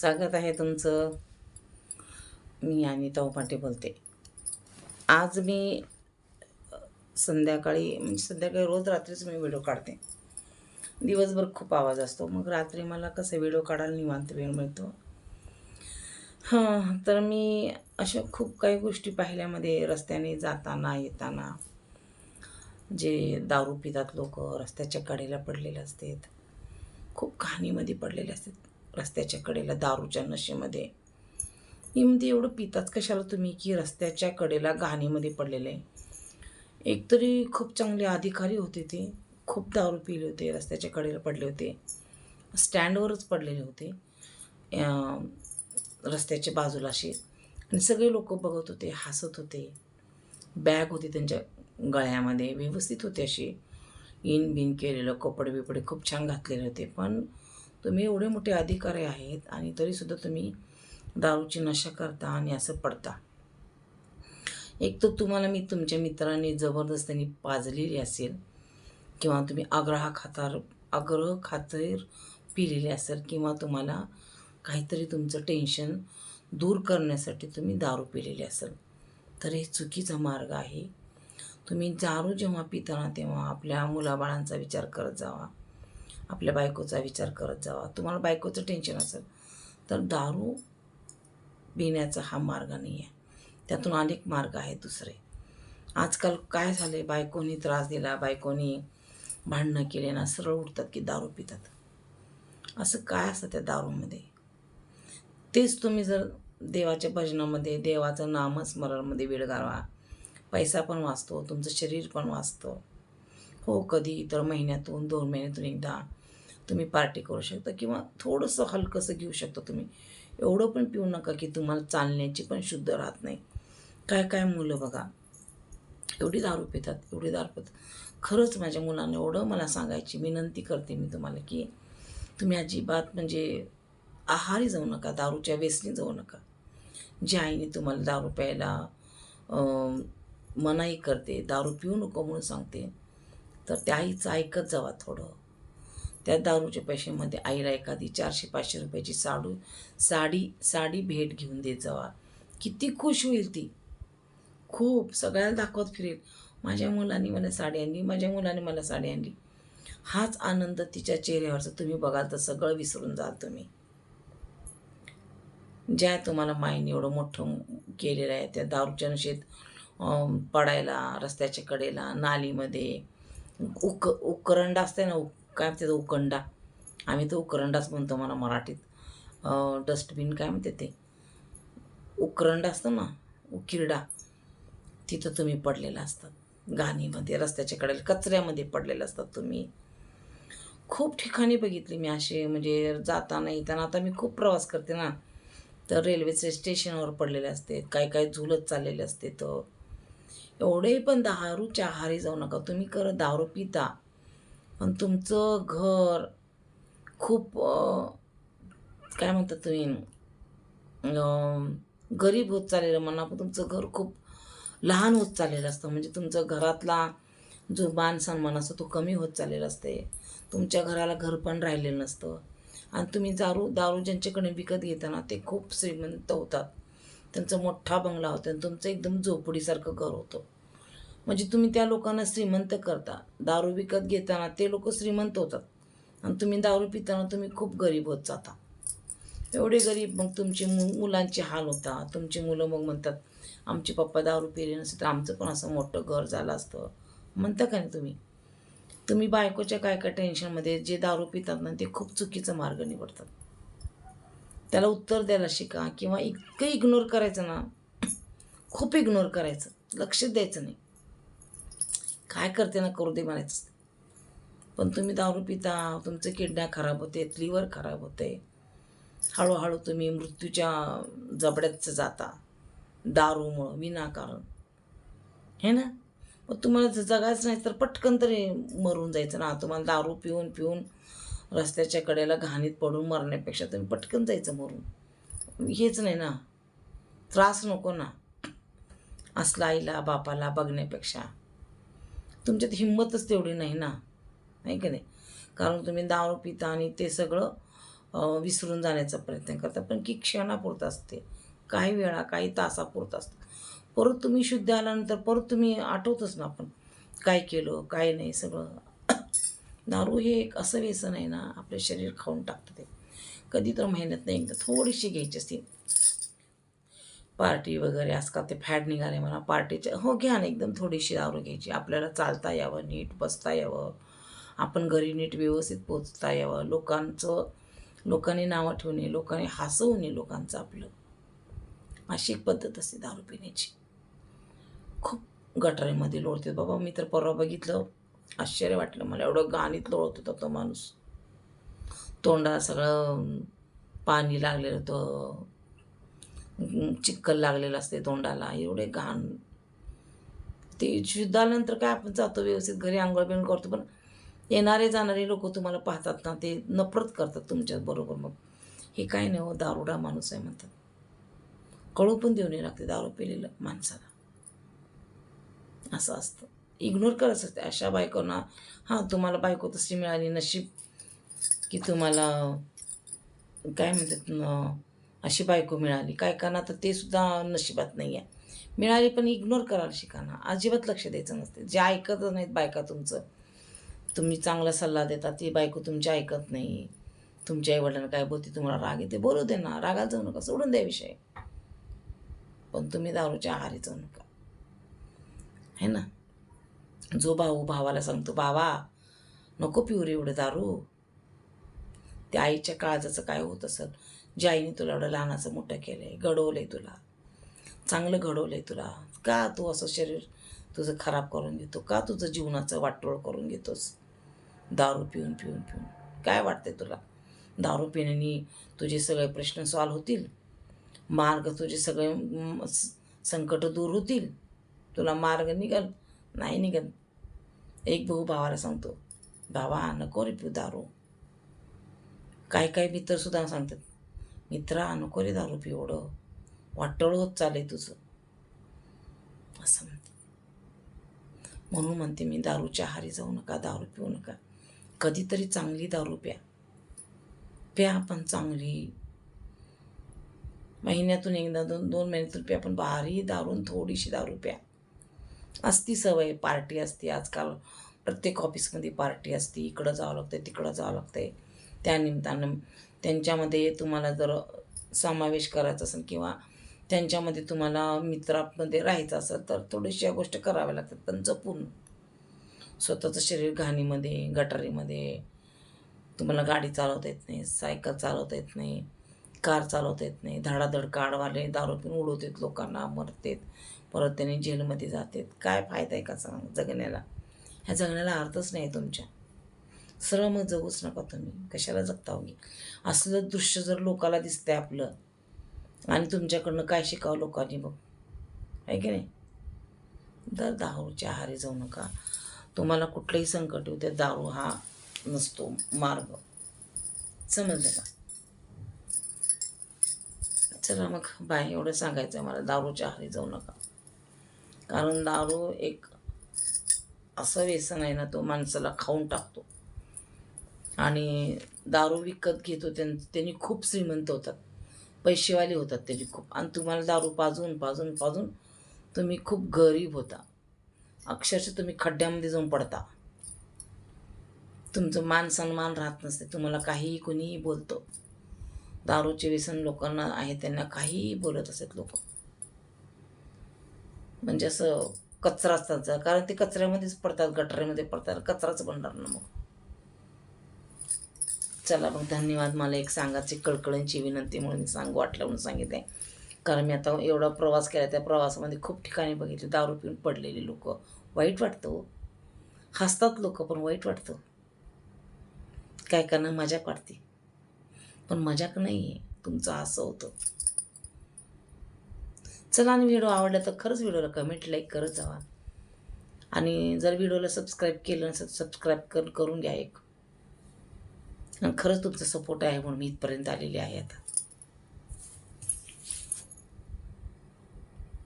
स्वागत आहे तुमचं. मी अनिता उपाटे बोलते. आज मी संध्याकाळी म्हणजे संध्याकाळी रोज रात्रीच मी व्हिडिओ काढते. दिवसभर खूप आवाज असतो. मग रात्री मला कसं व्हिडिओ काढायला निवांत वेळ मिळतो? हां तर मी अशा खूप काही गोष्टी पाहिल्यामध्ये रस्त्याने जाताना येताना जे दारू पितात लोक रस्त्याच्या कडेला पडलेले असतात खूप कहाणीमध्ये पडलेले असतात. रस्त्याच्या कडेला दारूच्या नशेमध्ये. मी म्हणते एवढं पितात कशाला तुम्ही की रस्त्याच्या कडेला घाणीमध्ये पडलेले? एकतरी खूप चांगले अधिकारी होते ते. खूप दारू पिले होते रस्त्याच्या कडेला पडले होते. स्टँडवरच पडलेले होते. रस्त्याच्या बाजूला असे. आणि सगळे लोक बघत होते हसत होते. बॅग होती त्यांच्या गळ्यामध्ये व्यवस्थित होते असे. इन बिन केलेलं कपडे बिपडे खूप छान घातलेले होते. पण तुम्ही एवढे मोठे अधिकारी आहेत आणि तरीसुद्धा तुम्ही दारूची नशा करता आणि असं पडता. एक तर तुम्हाला मी तुमच्या मित्रांनी जबरदस्तीने पाजलेली असेल किंवा तुम्ही आग्रहा खातार आग्रह खातर पिलेले असेल किंवा तुम्हाला काहीतरी तुमचं टेन्शन दूर करण्यासाठी तुम्ही दारू पिलेली असेल तर हे चुकीचा मार्ग आहे. तुम्ही दारू जेव्हा पिताना तेव्हा आपल्या मुलाबाळांचा विचार करत जावा. आपल्या बायकोचा विचार करत जावा. तुम्हाला बायकोचं टेन्शन असेल तर दारू पिण्याचा हा मार्ग नाही आहे त्यातून अनेक मार्ग आहेत दुसरे. आजकाल काय झाले बायकोनी त्रास दिला बायकोनी भांडणं केले ना सरळ उठतात की दारू पितात. असं काय असतं त्या दारूमध्ये? तेच तुम्ही जर देवाच्या भजनामध्ये देवाचं नामस्मरणमध्ये वेळ घालवा. पैसा पण वाचतो तुमचं शरीर पण वाचतं. हो कधी तर महिन्यातून दोन महिन्यातून एकदा तुम्ही पार्टी करू शकता किंवा थोडंसं हलकंसं घेऊ शकता तुम्ही. एवढं पण पिऊ नका की तुम्हाला चालण्याची पण शुद्ध राहत नाही. काय काय मुलं बघा. एवढी दारू पितात एवढी दारू पितात. खरंच माझ्या मुलांना एवढं मला सांगायची विनंती करते मी तुम्हाला की तुम्ही अजिबात म्हणजे आहारी जाऊ नका दारूच्या व्यसनी जाऊ नका. ज्या आईने तुम्हाला दारू प्यायला मनाई करते दारू पिऊ नको म्हणून सांगते तर त्या आईचं ऐकत जावा थोडं. त्या दारूच्या पैशामध्ये आईला एखादी चारशे पाचशे रुपयाची साडू साडी साडी भेट घेऊन देत जावा. किती खुश होईल ती. खूप सगळ्याला दाखवत फिरेल. माझ्या मुलांनी मला साडी आणली माझ्या मुलाने मला साडी आणली. हाच आनंद तिच्या चेहऱ्यावरचा. तुम्ही बघाल तर सगळं विसरून जाल तुम्ही. ज्या तुम्हाला माईने एवढं मोठं केलेलं आहे त्या दारूच्या नशेत पडायला रस्त्याच्या कडेला नालीमध्ये उक उकरंड असते ना उक काय म्हणते तो उकंडा. आम्ही तो उकरंडाच म्हणतो मला मराठीत. डस्टबिन काय म्हणते ते? उकरंडा असतं ना उकिरडा. तिथं तुम्ही पडलेला असतात घाणीमध्ये रस्त्याच्या कडेला कचऱ्यामध्ये पडलेलं असतात तुम्ही. खूप ठिकाणी बघितली मी असे म्हणजे जाताना येताना. आता मी खूप प्रवास करते ना तर रेल्वेचे स्टेशनवर पडलेले असते. काय काय झुलत चाललेले असते तर. एवढे पण दारूच्या आहारी जाऊ नका. तुम्ही करत दारू पिता. पण तुमचं घर खूप काय म्हणतात तुम्ही? गरीब होत चाललेलं म्हणा पण तुमचं घर खूप लहान होत चाललेलं असतं. म्हणजे तुमचं घरातला जो मान सन्मान असतो तो कमी होत चाललेला असते. तुमच्या घराला घर पण राहिलेलं नसतं. आणि तुम्ही दारू दारू ज्यांच्याकडे विकत घेताना ते खूप श्रीमंत होतात. त्यांचा मोठा बंगला होता आणि तुमचं एकदम झोपडीसारखं घर होतं. म्हणजे तुम्ही त्या लोकांना श्रीमंत करता. दारू विकत घेताना ते लोक श्रीमंत होतात. आणि तुम्ही दारू पिताना तुम्ही खूप गरीब होत जाता. एवढे गरीब मग तुमचे मु मुलांचे हाल होता. तुमची मुलं मग म्हणतात आमचे पप्पा दारू पिले नसते तर आमचं पण असं मोठं घर झालं असतं. म्हणता का नाही तुम्ही? तुम्ही बायकोच्या काय काय टेन्शनमध्ये जे दारू पितात ना ते खूप चुकीचा मार्ग निवडतात. त्याला उत्तर द्यायला शिका. किंवा इतकं इग्नोर करायचं ना खूप इग्नोर करायचं. लक्ष द्यायचं नाही. काय करते ना करू दे म्हणायचं असतं. पण तुम्ही दारू पिता तुमचं किडण्या खराब होते लिव्हर खराब होते. हळूहळू तुम्ही मृत्यूच्या जबड्यात जाता. दारूमुळं विनाकारण. हे ना? मग तुम्हाला जर जगायचं नाही तर पटकन तरी मरून जायचं ना. तुम्हाला दारू पिऊन पिऊन रस्त्याच्या कडेला घाणीत पडून मरण्यापेक्षा तुम्ही पटकन जायचं मरून. हेच नाही ना. त्रास नको ना. असला आईला बापाला बघण्यापेक्षा. तुमच्यात हिंमतच तेवढी नाही ना. नाही का नाही? कारण तुम्ही दारू पिता आणि ते सगळं विसरून जाण्याचा प्रयत्न करता. पण की क्षणापुरतं असते. काही वेळा काही तासापुरतं असतं. परत तुम्ही शुद्ध आल्यानंतर परत तुम्ही आठवतच ना आपण काय केलं काय नाही सगळं. दारू हे एक असं व्यसन आहे ना आपलं शरीर खाऊन टाकतं ते. कधी तर महिन्यात नाही एकदा थोडीशी घ्यायची असते. पार्टी वगैरे आजकाल ते फॅड निघाले मला पार्टीच्या हो घ्या ना एकदम थोडीशी दारू घ्यायची. आपल्याला चालता यावं नीट बसता यावं. आपण घरी नीट व्यवस्थित पोचता यावं. लोकांचं लोकांनी नावं ठेवणे लोकांनी हसवू नये लोकांचं आपलं. अशी एक पद्धत असते दारू पिण्याची. खूप गटारीमध्ये लोळते. बाबा मी तर परवा बघितलं. आश्चर्य वाटलं मला. एवढं गाणीत लोळत होता तो माणूस. तोंडाला सगळं पाणी लागलेलं होतं. चिक्कल लागलेलं असते तोंडाला एवढे घाण. ते शुद्धानंतर काय आपण जातो व्यवस्थित घरी आंघोळ बिंघोळ करतो पण येणारे जाणारे लोक तुम्हाला पाहतात ना ते नफरत करतात तुमच्याबरोबर मग. हे काय नाही हो दारुडा माणूस आहे म्हणतात. कळू पण देऊ नाही लागते दारू पिलेलं माणसाला. असं असतं. इग्नोर करायचं असते अशा बायकोंना. हां तुम्हाला बायको तशी मिळाली नशीब की तुम्हाला काय म्हणतात न अशी बायको मिळाली. काय काना तर ते सुद्धा नशिबात नाही आहे. मिळाली पण इग्नोर करायला शिकाना. अजिबात लक्ष द्यायचं नसते. जे ऐकतच नाहीत बायका तुमचं. तुम्ही चांगला सल्ला देता ती बायको तुमची ऐकत नाही. तुमच्या आईवडिलांना काय बोलते? तुम्हाला राग येते. बोलू दे ना. रागाला जाऊ नका. सोडून द्या विषय. पण तुम्ही दारूच्या आहारी जाऊ नका. है ना? जो भाऊ भावाला सांगतो बाबा नको पिऊ रे एवढं दारू. त्या आईच्या काळजाचं काय होत असत ज्या आईने तुला एवढं लहानाचं मोठं केलं आहे घडवलं आहे तुला. चांगलं घडवलं आहे तुला. का तू असं शरीर तुझं खराब करून घेतो? का तुझं जीवनाचं वाटोळ करून घेतोस? दारू पिऊन पिऊन पिऊन. काय वाटतंय तुला? दारू पिण्याने तुझे सगळे प्रश्न सॉल्व होतील? मार्ग तुझे सगळे स- संकट दूर होतील? तुला मार्ग निघल? नाही निघल एक भाऊ भावाला सांगतो भावा नको रे पिऊ दारू. काय काय मित्र सुद्धा सांगतात मित्रा नको रे दारू पिवडं एवढं. वाटोळ होत चाललंय तुझं. असं म्हणते. म्हणून म्हणते मी दारूच्या आहारी जाऊ नका दारू पिऊ नका. कधीतरी चांगली दारू प्या. प्या पण चांगली. महिन्यातून एकदा दोन दोन महिन्यातून प्या पण भारी दारून थोडीशी दारू प्या. असती सवय पार्टी असते. आजकाल प्रत्येक ऑफिसमध्ये पार्टी असते. इकडं जावं लागतं तिकडं जावं लागतंय. त्यानिमित्तानं त्यांच्यामध्ये तुम्हाला जर समावेश करायचा असेल किंवा त्यांच्यामध्ये तुम्हाला मित्रामध्ये राहायचं असेल तर थोडीशी या गोष्टी कराव्या लागतात. पण जपून स्वतःचं शरीर घाणीमध्ये गटारीमध्ये तुम्हाला गाडी चालवता येत नाही सायकल चालवता येत नाही कार चालवता येत नाही धडाधड काढवाले दारू पिऊन उडवतात लोकांना मरतात परत त्यांनी जेलमध्ये जातात. काय फायदा आहे का सांग? जगण्याला. ह्या जगण्याला अर्थच नाही तुमच्या. सरळ मग जगूच नका तुम्ही. कशाला जगता होगी असलं दृश्य जर लोकाला दिसतंय आपलं आणि तुमच्याकडनं काय शिकावं लोकांनी बघ. आहे की नाही? दर दारूच्या आहारी जाऊ नका. तुम्हाला कुठलंही संकट येऊ द्या दारू हा नसतो मार्ग. समजलं का? चला मग बाय. एवढं सांगायचं आहे मला. दारूच्या आहारी जाऊ नका. कारण दारू एक असं व्यसन आहे ना तो माणसाला खाऊन टाकतो. आणि दारू विकत घेतो त्यां त्यांनी खूप श्रीमंत होतात. पैसेवाले होतात त्यांनी खूप. आणि तुम्हाला दारू पाजून पाजून पाजून तुम्ही खूप गरीब होता. अक्षरशः तुम्ही खड्ड्यामध्ये जाऊन पडता. तुमचं मान सन्मान राहत नसते. तुम्हाला काहीही कोणीही बोलतो. दारूचे व्यसन लोकांना आहे त्यांना काहीही बोलत असत लोक. म्हणजे असं कचरा असतात कारण ते कचऱ्यामध्येच पडतात गटारामध्ये पडतात. कचराच बनणार ना मग. चला मग धन्यवाद. मला एक सांगायची कळकळींची विनंती म्हणून मी सांगू वाटलं म्हणून सांगितलं कारण मी आता एवढा प्रवास केला त्या प्रवासामध्ये खूप ठिकाणी बघितले दारू पिऊन पडलेली लोक. वाईट वाटतं हो. हसतात लोक पण वाईट वाटतं. काय करणं मजाक वाटते. पण मजाक नाही आहे तुमचं असं होतं. चला आणि व्हिडिओ आवडला तर खरंच व्हिडिओला कमेंट लाईक करत जावा. आणि जर व्हिडिओला सबस्क्राईब केलं नसेल सबस्क्राईब कर करून घ्या एक. खरंच तुमचा सपोर्ट आहे म्हणून मी इथपर्यंत आलेली आहे आता.